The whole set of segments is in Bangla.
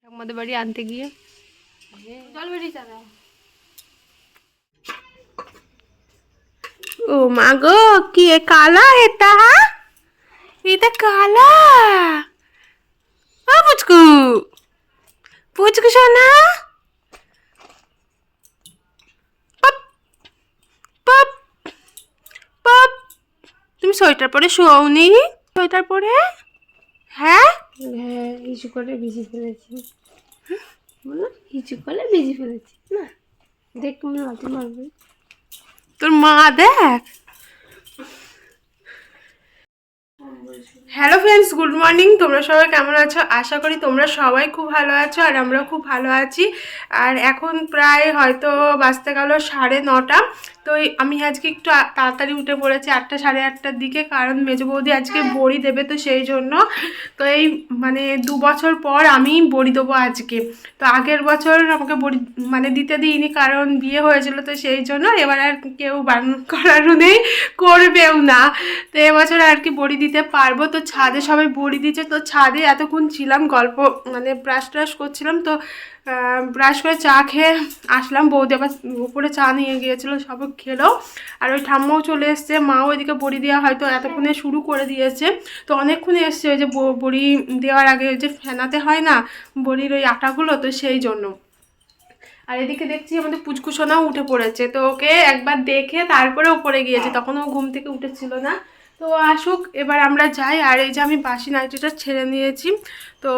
ঠাকুমাদের বাড়ি আনতে গিয়ে। জল বেরিয়ে যাবে ও মা গো, কি কালা এটা? এটা কালা। ও পুচকু। পুচকু সোনা। পপ পপ তুমি সোয়েটার পরে শোও নি সোয়েটার পরে? হ্যাঁ? হ্যাঁ করে ভিজে ফেলেছি। বলো ইস্যু করে ভিজে ফেলেছি। না দেখ তুমি মারবে। তোর মা দেখ। হ্যালো ফ্রেন্ডস গুড মর্নিং তোমরা সবাই কেমন আছো? আশা করি তোমরা সবাই খুব ভালো আছো আর আমরাও খুব ভালো আছি। আর এখন প্রায় হয়তো বাঁচতে গেল সাড়ে নটা। তো এই আমি আজকে একটু তাড়াতাড়ি উঠে পড়েছি আটটা সাড়ে আটটার দিকে কারণ মেজো বৌদি আজকে বড়ি দেবে তো সেই জন্য। তো এই মানে দু বছর পর আমি বড়ি দেবো আজকে। তো আগের বছর আমাকে বড়ি মানে দিতে দিইনি কারণ বিয়ে হয়েছিল তো সেই জন্য এবার আর কেউ বারণ করারও নেই করবেও না। তো এবছর আর কি বড়ি দিতে পারব। তো ছাদে সবাই বড়ি দিচ্ছে তো ছাদে এতক্ষণ ছিলাম গল্প মানে ব্রাশ ট্রাশ করছিলাম। তো ব্রাশ করে চা খেয়ে আসলাম। বৌদি আবার উপরে চা নিয়ে গিয়েছিল সব খেলো। আর ওই ঠাম্মাও চলে এসছে, মাও ওইদিকে বড়ি দেওয়া হয়তো এতক্ষণে শুরু করে দিয়েছে। তো অনেকক্ষণে এসছে ওই যে বড়ি দেওয়ার আগে ওই যে ফেনাতে হয় না, বড়ির ওই আটাগুলো, তো সেই জন্য। আর এদিকে দেখছি আমাদের পুচকুসোনাও উঠে পড়েছে। তো ওকে একবার দেখে তারপরে উপরে গিয়েছে। তখন ও ঘুম থেকে উঠেছিল না। তো আসুক, এবার আমরা যাই। আর এই যে আমি বাসি নাইটিটা ছেড়ে নিয়েছি। তো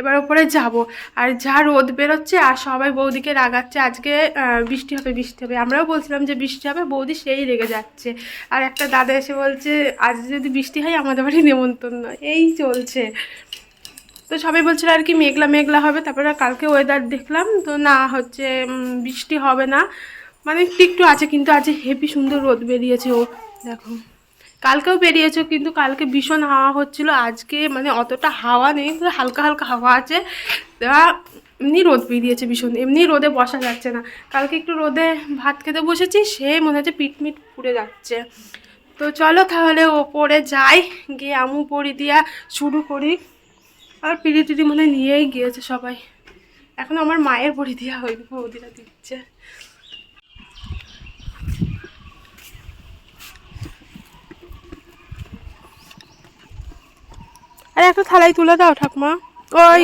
এবার ওপরে যাব। আর যা রোদ বেরোচ্ছে, আর সবাই বৌদিকে রাগাচ্ছে, আজকে বৃষ্টি হবে বৃষ্টি হবে। আমরাও বলছিলাম যে বৃষ্টি হবে, বৌদি সেই রেগে যাচ্ছে। আর একটা দাদা এসে বলছে, আজ যদি বৃষ্টি হয়, আমাদের বাড়ি নেমন্তন্ন। এই চলছে। তো সবাই বলছিল আর কি, মেঘলা মেঘলা হবে। তারপরে কালকে ওয়েদার দেখলাম, তো না, হচ্ছে বৃষ্টি হবে না। মানে একটু আছে, কিন্তু আজ হেভি সুন্দর রোদ বেরিয়েছে, ও, দেখো। কালকেও বেরিয়েছে, কিন্তু কালকে ভীষণ হাওয়া হচ্ছিল। আজকে মানে অতটা হাওয়া নেই হালকা হালকা হাওয়া আছে। তা এমনি রোদ বেরিয়েছে ভীষণ, এমনি রোদে বসা যাচ্ছে না। কালকে একটু রোদে ভাত খেতে বসেছি, সে মনে হচ্ছে পিটমিট পুড়ে যাচ্ছে। তো চলো তাহলে ওপরে যাই, গিয়ে আমু পরি দিয়া শুরু করি। আর পিড়ি টিড়ি মনে নিয়েই গিয়েছে সবাই। এখন আমার মায়ের পরি দেওয়া হয়নি, বৌদিরা দিচ্ছে। আরে একটা থালাই তুলে দাও, ঠাকুমা। ওই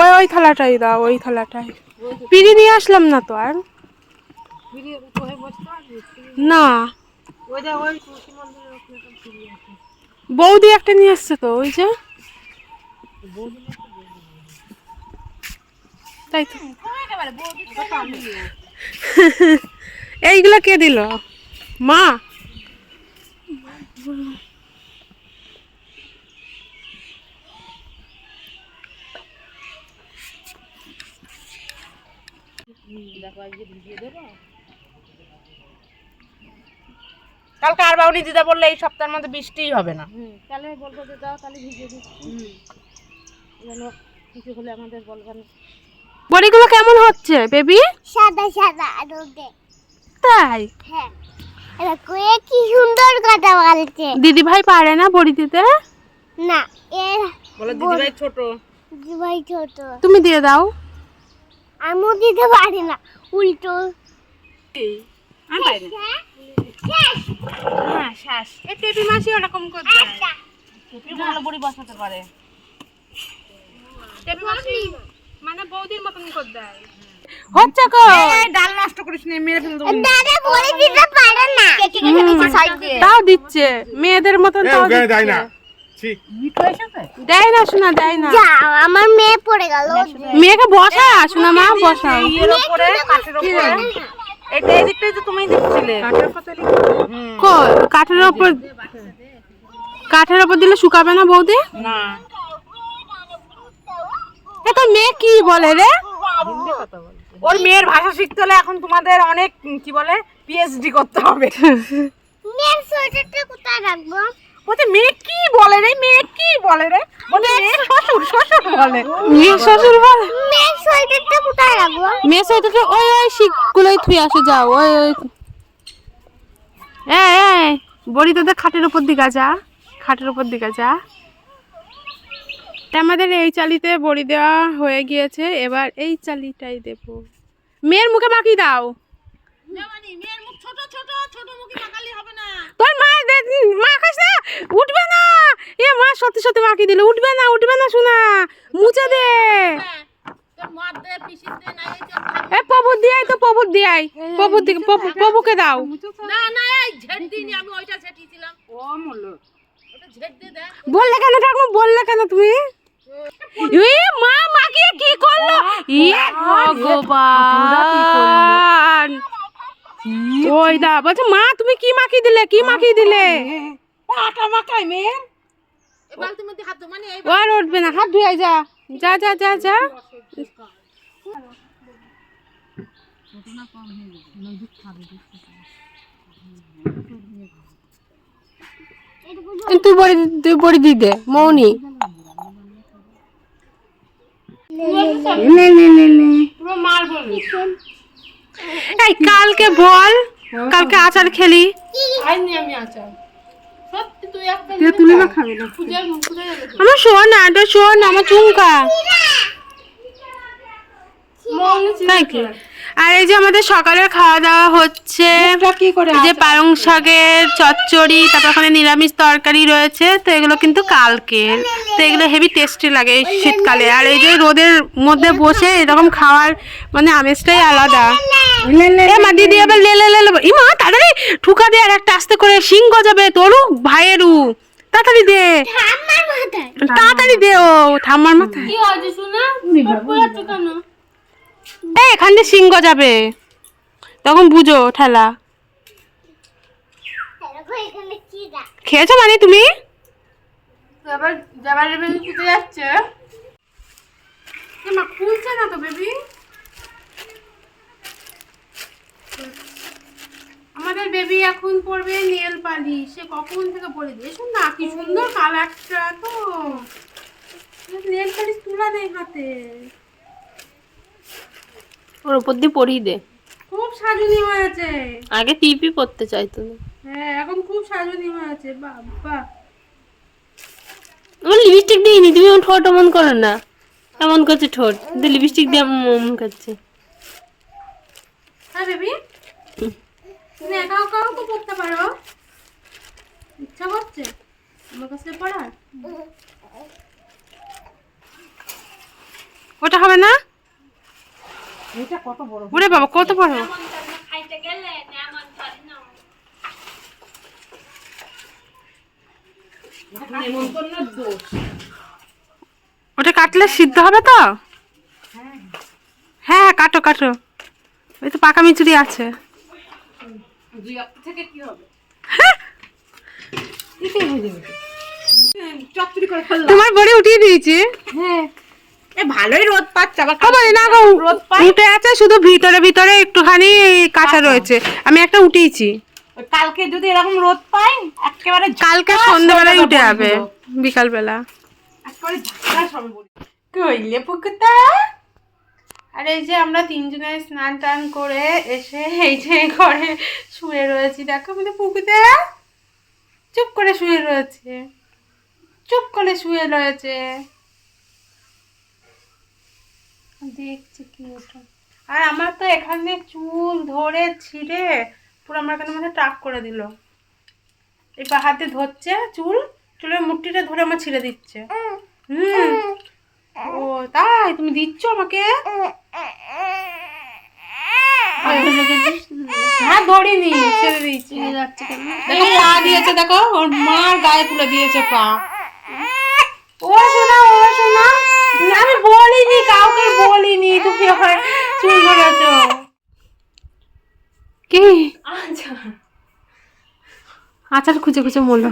ওই ওই থালাটাই দাও, ওই থালাটাই। পিড়ি নিয়ে আসলাম না তো আর? না। বৌদি একটা নিয়ে আসছে তো, ওই যে। তাই তো। এইগুলো কে দিল? মা? কালকে আর বাউনি দিদা বললে এই সপ্তাহের মধ্যে বৃষ্টিই হবে না। তাহলে বলব যে দাও তাহলে ভিজে দিচ্ছি। যেন কিছু হলে আমাদের বলবেন। বড়িগুলো কেমন হচ্ছে বেবি? সাদা সাদা রোদে তাই? হ্যাঁ। এটা কয়ে কি সুন্দর কথা বলছে। দিদি ভাই পারে না বড়ি দিতে? না এর বলে দিদিভাই ছোট। ভাই ছোট। তুমি দিয়ে দাও। আমিও দিতে পারি না উল্টো হ্যাঁ শ্বাস এই পেপি মাসি ওরকম করতে ভালো বড়ি বসাতে পারে পেপি মাসি মানে বৌদির মতন করে দেয় হচ্ছে কো ডাল নষ্ট করিস না মেরে ফেলে দেবো দাদা বলে দিতে পারে না তাও দিচ্ছে মেয়েদের মতন তাও দিচ্ছে না দেয় না শোনা দেয় না। আমার মেয়ে পড়ে গেল। মেয়েকে বসা শোনা মা কাঠের এটা এই দিকটাই তো তুমি দিচ্ছিলে। কাঠের ওপর কাঠের ওপর দিলে শুকাবে না বৌদি? না। এ তো মেয়ে কি বলে রে? ওর মেয়ের ভাষা শিখতে হলে এখন তোমাদের অনেক কি বলে পিএইচডি করতে হবে। মেয়ের সোয়েটারটা কোথায় রাখব? বলছে মেয়ে কি বলে রে? মেয়ে কি বলে রে? বলে মেয়ে শ্বশুর শ্বশুর বলে। মেয়ে শ্বশুর বলে? সোয়েটারটা কোথায় রাখব? মেয়ে ওই ওই শিকগুলোই থুই আসে যাও ওই ওই। এই এই বড়ি তোদের খাটের উপর দিকে যা। খাটের উপর দিকে যা। আমাদের এই চালিতে বড়ি দেওয়া হয়ে গিয়েছে এবার এই চালিটাই দেব। মেয়ের মুখে মাখিয়ে দাও। মেয়ের মুখ ছোট ছোট ছোট মুখে তোর মা দে- মা খাস না উঠবে না। এ মা সত্যি সত্যি মাখিয়ে দিল? উঠবে না উঠবে না শোনা মুছে দে। এ দিয়াই তো দিয়াই। দিকে প্রভু- প্রভুকে দাও। না না এই ঝেড় দিইনি আমি ওইটা ছেটিয়েছিলাম ও মল্ল ওটা ঝেড় দিয়ে দে বললে কেন ঠাকুমা? বললে কেন তুমি? মা মাকে কি করল? ইয়ে ভগবান। ওই দা বলছে মা তুমি কি মাখিয়ে দিলে? কি মাখিয়ে দিলে? আটা মাখাই মেয়ের দো মানে উঠবে না হাত ধুয়ে যা। যা যা যা যা। তুই বড়ি তুই বড়ি দি দে মৌনি। এই কালকে বল। কালকে আচার খেলি? তুলে না? খাবে না আমার শোন না এটা শোন আমার চুমকা। তাই কি? আর এই যে আমাদের সকালে খাওয়া দাওয়া হচ্ছে কি যে পালং শাকের চচ্চড়ি তারপর ওখানে নিরামিষ তরকারি রয়েছে তো এগুলো কিন্তু কালকের তো এগুলো হেভি টেস্টি লাগে এই শীতকালে। আর এই যে রোদের মধ্যে বসে এরকম খাওয়ার মানে আমেজটাই আলাদা। মা দিদি এবার লে লে লে লে তাড়াতাড়ি ঠুকা দে আর একটা আস্তে করে সিং গজাবে তোরু ভাইয়েরু। তাড়াতাড়ি দে। তাড়াতাড়ি দে ও ঠাম্মার মাথায়। কি হয়েছে শোনা? এই এখান দিয়ে সিংহ যাবে। তখন বুঝো ঠেলা। খেয়েছো মানে তুমি? যাচ্ছে? মা খুলছে না তো বেবি। আমাদের বেবি এখন পড়বে নেল পালিশ। সে কখন থেকে পরে দিয়েছ না কি সুন্দর কালারটা তো। নেল পালিশ তুলা নেই হাতে। ওর উপর দিয়ে পরিয়ে দে। খুব সাজুনি হয়েছে। আগে টিপি পড়তে চাইতো না। হ্যাঁ এখন খুব সাজুনি হয়েছে বাবা। আমার লিপস্টিক দিইনি তুমি আমার ঠোঁট এমন করো না। এমন করছে ঠোঁট কিন্তু লিপস্টিক দিয়ে এমন করছে। হ্যাঁ বেবি। তুমি একা একাও তো পড়তে পারো। ইচ্ছা করছে? আমার কাছে পড়ার? ওটা হবে না? এটা কত বড় ওরে বাবা কত বড়? নেমন্তন্নের দোষ ওটা কাটলে সিদ্ধ হবে তো? হ্যাঁ। হ্যাঁ কাটো কাটো। ওই তো পাকা মিচুরি আছে। ফেললাম। তোমার বড়ি উঠিয়ে দিয়েছি। হ্যাঁ। ভালোই রোদ পাচ্ছে আবার না গো উঠে আছে শুধু ভিতরে ভিতরে একটুখানি কাঁচা রয়েছে। আমি একটা উঠিয়েছি। কালকে যদি এরকম রোদ পাই একেবারে কালকে সন্ধ্যাবেলায় উঠে যাবে বিকালবেলা। কইলে পুকুতা আর এই যে আমরা তিনজনে স্নান টান করে এসে এই যে ঘরে শুয়ে রয়েছি দেখো আমাদের পুকুতা চুপ করে শুয়ে রয়েছে। চুপ করে শুয়ে রয়েছে। দেখছি কি ওটা। আর আমার তো এখানে চুল ধরে ছিঁড়ে পুরো আমার এখানে মধ্যে টাক করে দিল। এই পা হাতে ধরছে চুল চুলের মুঠিটা ধরে আমার ছিঁড়ে দিচ্ছে। হুম। ও তাই তুমি দিচ্ছ আমাকে? হ্যাঁ ধরিনি ছেড়ে দিয়েছি। দেখো দিয়েছে দেখো ওর মার গায়ে তুলে দিয়েছে পা। ও শোনা ও শোনা না, আমি বলিনি, কাউকে বলিনি তুমি হয়? চুল ধরেছ কি? আচার খুঁজে খুঁজে মরলো।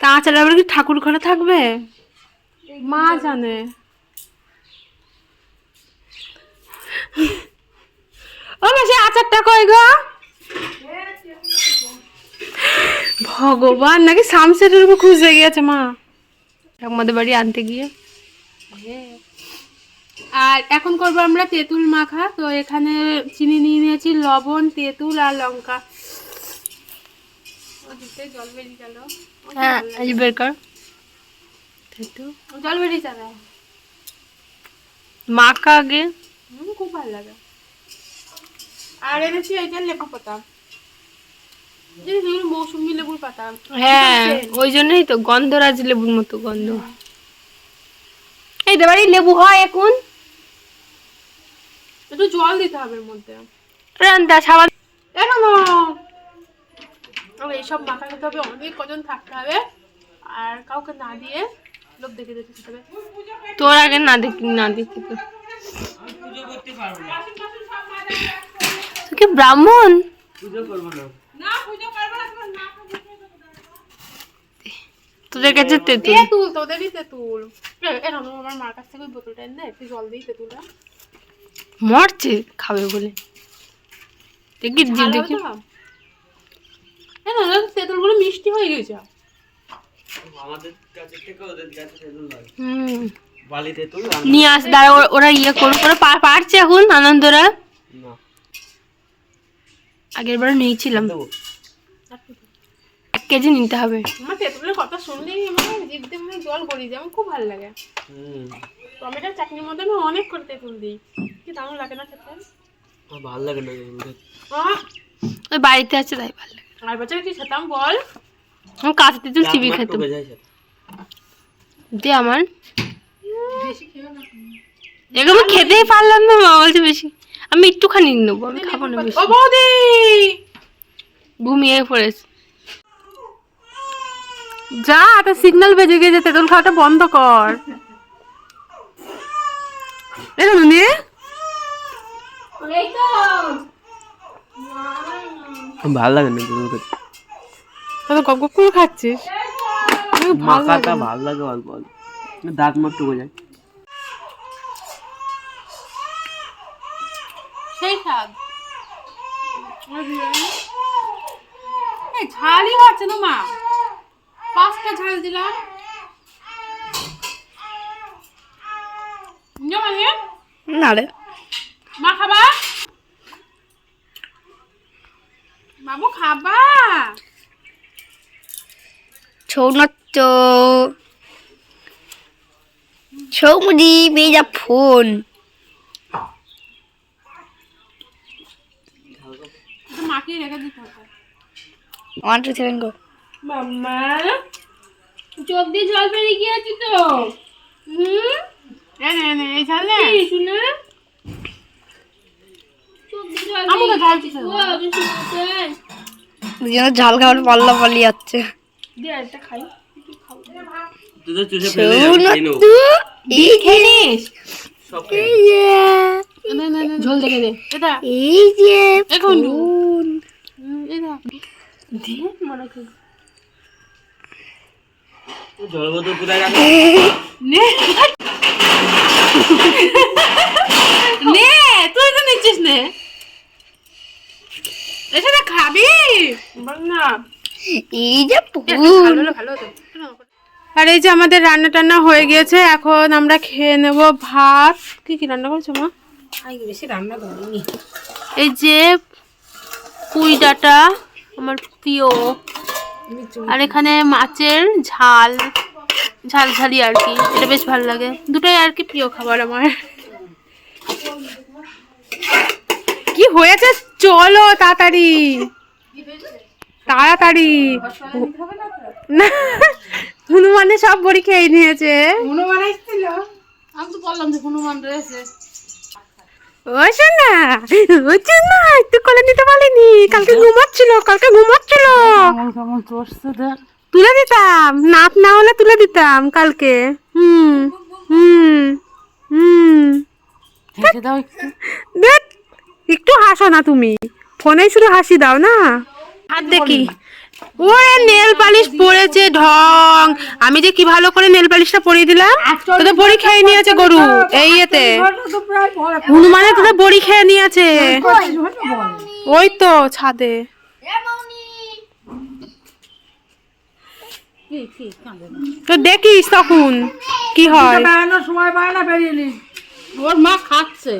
তা আচার আবার কি ঠাকুর ঘরে থাকবে? মা জানে। ও মাসে, আচারটা কই গো? ভগবান নাকি সামসেটের উপর খুঁজে গিয়েছে মা। আমাদের বাড়ি আনতে গিয়ে। আর এখন করব আমরা তেঁতুল মাখা। তো এখানে চিনি নিয়ে নিয়েছি লবণ তেঁতুল আর লঙ্কা। ওদিকে জল বেরিয়ে গেল হ্যাঁ আজ বের কর। জল বেরিয়ে যাবে মাখা আগে। খুব ভালো লাগে। আর এনেছি এই যে লেবু পাতা। মৌসুমি লেবুর পাতা। হ্যাঁ ওই জন্যই তো গন্ধরাজ লেবুর মতো গন্ধ। এই দেবারি লেবু হয় এখন? একটু জল দিতে হবে এর মধ্যে। রান্তা সাবান এখন এইসব মাথা খেতে হবে অনেক কজন থাকতে হবে। আর কাউকে না দিয়ে লোক দেখে দেখে খেতে হবে। তোর আগে না দেখি না দেখি তো তুই কি ব্রাহ্মণ? তোদের কাছে তেতুল। তেঁতুল তোদেরই তেঁতুল। এ- এ রানু, আমার মার কাছ থেকে ওই বোতলটা এনে দে, একটু জল দিই তেঁতুলটা। মরছে খাবে বলে। দেখি জিভ দেখি। না, তেঁতুলগুলো মিষ্টি হয়ে গেছে। আমাদের কাছে থেকে ওদের কাছে তেঁতুল লাগে। হুম। নিয়ে আস দাঁড়া ওরা- ওরা ইয়ে পারছে এখন আনন্দরা। আগের বার নিয়েছিলাম। এক কেজি নিতে হবে। শুনলেই আমার জিভ দিয়ে মনে জল গড়িয়ে যায় আমার খুব ভালো লাগে। টমেটোর চাটনির মধ্যে আমি অনেক করে তেঁতুল দিই। কি দারুণ লাগে না খেতে? ভালো লাগে না ওই বাড়িতে আছে তাই ভালো লাগে। আর বছর কি খেতাম? বল। আমি কাঁচা তেঁতুল চিবি খেতাম। মাট্টু দে আমার। এগুলো আমি খেতেই পারলাম না মা বলছে বেশি। আমি একটুখানি নেব আমি খাব না বেশি। ও বৌদি! ঘুমিয়ে পড়েছে। যা একটা সিগন্যাল বেজে গিয়েছে তেঁতুল খাওয়াটা বন্ধ কর। এরকম নিয়ে ভালো লাগে না তেঁতুল খেতে তো গপ গপ করে খাচ্ছিস? মাখাটা ভালো লাগে অল্প অল্প। দাঁত সেই স্বাদ ঝালই হচ্ছে না মা? পাঁচটা ঝাল দিলাম। না রে। মা খাবা? বাবু খাবা। ছৌ ছৌমুদি ফোন মাখিয়ে রেখে দিতে হবে। ওয়ান টু সেভেন গো মাম্মা। চোখ দিয়ে জল বেরিয়ে গিয়েছি তো। হুম? এ নে নে এই ঝাল শুনে খাবার পাল্লা পালিয়ে যাচ্ছে। ঝোল দেখে দে। এই যে। এখন এটা জল বোতল কোথায় রাখো নে। নে তুই তো নিচ্ছিস নে। এটা না খাবি না। এই যে ভালো ভালো হতো। আর এই যে আমাদের রান্না টান্না হয়ে গিয়েছে এখন আমরা খেয়ে নেব ভাত। কি কি রান্না করছ মা? বেশি রান্না করিনি। এই যে পুঁই ডাটা আমার প্রিয়। আর এখানে মাছের ঝাল ঝাল ঝালি আর কি, এটা বেশ ভালো লাগে। দুটোই আর কি প্রিয় খাবার আমার। কি হয়েছে? চলো তাড়াতাড়ি। তাড়াতাড়ি। না হনুমানে সব বড়ি খেয়ে নিয়েছে। হনুমান আমি তো বললাম যে হনুমান রয়েছে। ও ও একটু কোলে নিতে পারিনি। কালকে ঘুমাচ্ছিল কালকে ঘুমাচ্ছিল। কেমন কেমন চড়ছে দেখ তুলে দিতাম নাপ না হলে তুলে দিতাম কালকে। হুম হুম হুম। দেখ একটু হাসো না তুমি। ফোনে শুধু হাসি দাও না। হাত দেখি। ওরে নেল পালিশ পড়েছে ঢং। আমি যে কি ভালো করে নেল পালিশটা পরিয়ে দিলাম? তোদের বড়ি খেয়ে নিয়েছে গরু। এই এতে হনুমানে তোদের বড়ি খেয়ে নিয়েছে। ওই তো ছাদে। তো দেখিস তখন কি হয়। সময় পায় না বেরিয়ে ওর মা খাচ্ছে।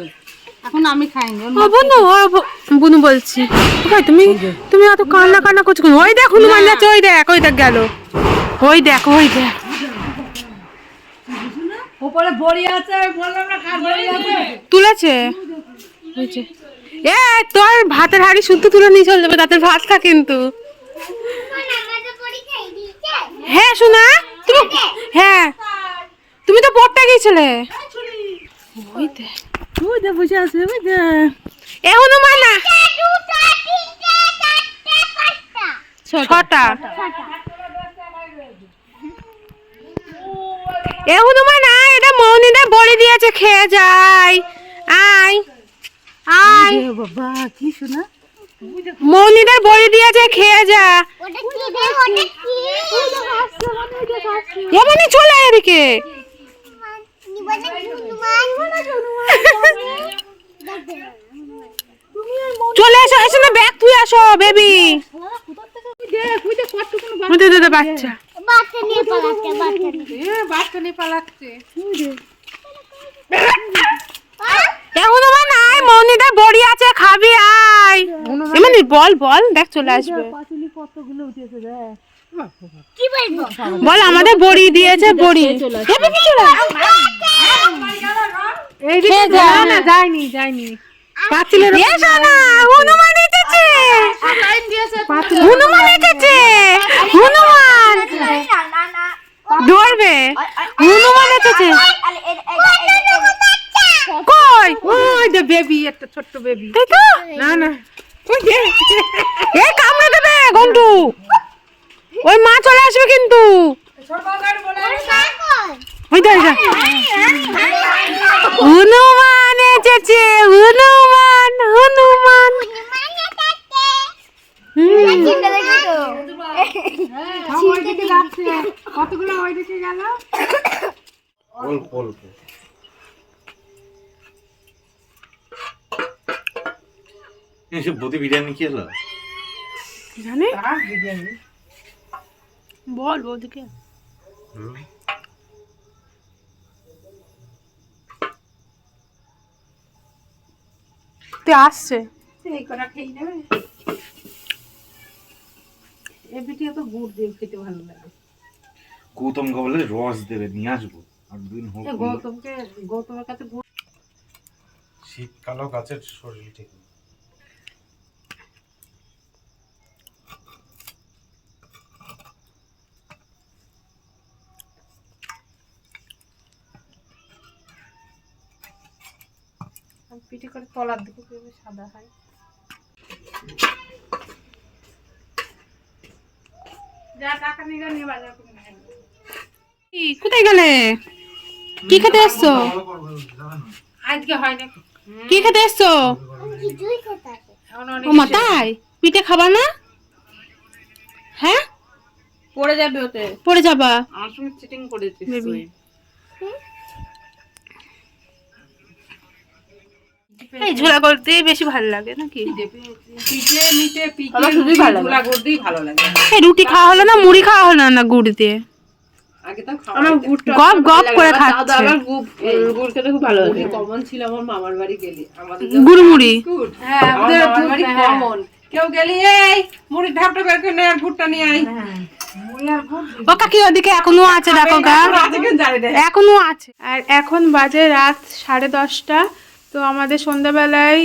এখন আমি খাইনি ও বুনু বলছি। কোথায় তুমি তুমি এত কান্না কান্না করছ ওই দেখ হনুমান যাচ্ছে ওই দেখ ওই দেখ গেল। ওই দেখ ওই দেখ। উপরে বড়ি আছে বললাম না কার বড়ি আছে? তুলেছে? এ তোর ভাতের হাড়ি শুদ্ধ তুলে নিয়ে চলে যাবে তাতে ভাত খা কিন্তু। হ্যাঁ শোনা তুমি হ্যাঁ। তুমি তো পড়তে গিয়েছিলে। ওই দেখ। বসে আছে ওই দে এ হনুমান না ছটা এ হনুমান আয় এটা মৌনিদা বলে দিয়েছে খেয়ে যাই আয় আয় বাবা কি শোনা মৌনিদার বলে দিয়েছে খেয়ে যা ওটা কি রে কি এমনি চলে এদিকে চলে এসো এসো না ব্যাগ তুই আসো বেবি দে দে দে বাচ্চা। বাচ্চা নিয়ে পালাচ্ছে বাচ্চা নিয়ে। এ বাচ্চা নিয়ে পালাচ্ছে। এ হনুমান আয় মৌনিদার বড়ি আছে খাবি আয়। এমনি বল বল দেখ চলে আসবে। কি বলব বল আমাদের বড়ি দিয়েছে বড়ি। যা। না না যায়নি যায়নি। পাঁচিলের এসো না হনুমান এসেছে হনুমান এসেছে হনুমান। ধরবে। হনুমান এসেছে কই? ওই বেবি একটা ছোট্ট বেবি। তাই তো? না না। এ কামড়ে দেবে গন্টু। ওই মা চলে আসবে কিন্তু। ওই হনুমান এসেছে হনুমান হনুমান। গেল অল্প অল্প। এসব বদি বিরিয়ানি কি হলো জানে? আর বিরিয়ানি। বল ওদিকে তুই আসছে। এই কটা খেয়ে নেবে এ পিঠিয়ে তো গুড় দিয়ে খেতে ভালো লাগে। গৌতমকে বলে রস দেবে নিয়ে আসব। আর দিন হোক গৌতমকে গৌতমের কাছে গুড় শীতকালও গাছের শরীর ঠিক পিঠে করে তলার দিকে করবে সাদা হয়। কোথায় গেলে? কি খেতে এসছো আজকে হয় না কি খেতে এসছো ও পিঠে খাবা না? হ্যাঁ? পড়ে যাবে ওতে। পড়ে যাবা। আমার সঙ্গে চিটিং করেছিস তুই। এই ঝোলা করতে বেশি ভালো লাগে নাকি? পিঠে মিটে পিঠে শুধুই ভালো দিয়ে ভালো লাগে। এই রুটি খাওয়া হলো না মুড়ি খাওয়া হলো না গুড় দিয়ে? আগে তো আমার গুড়টা গপ গপ করে খাচ্ছে। গুড় গুড় খেতে খুব ভালো লাগে। কমন ছিল আমার মামার বাড়ি গেলি। আমাদের গুড় মুড়ি? হ্যাঁ আমাদের বাড়ি কমন কেউ গেলি এই মুড়ির ঢাপটা বের করে আর গুড়টা নিয়ে আই ও কাকি ওদিকে এখনও আছে দেখো গা। এখনও আছে। আর এখন বাজে রাত সাড়ে দশটা। তো আমাদের সন্ধ্যাবেলায়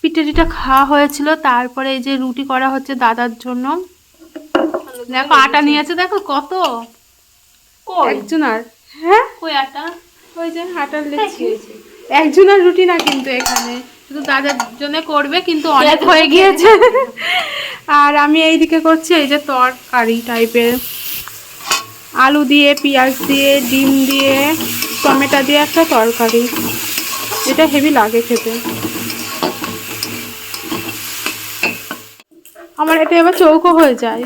পিঠে টিঠা খাওয়া হয়েছিল। তারপরে এই যে রুটি করা হচ্ছে দাদার জন্য। দেখো আটা নিয়েছে দেখো কত। একজনার হ্যাঁ? কই আটা? ওই যে আটার লেচি একজনের রুটি না কিন্তু এখানে। শুধু দাদার জন্য করবে কিন্তু অনেক হয়ে গিয়েছে। আর আমি এইদিকে করছি এই যে তরকারি টাইপের আলু দিয়ে পেঁয়াজ দিয়ে ডিম দিয়ে টমেটো দিয়ে একটা তরকারি। এটা হেভি লাগে খেতে। আমার এটা এবার চৌকো হয়ে যায়।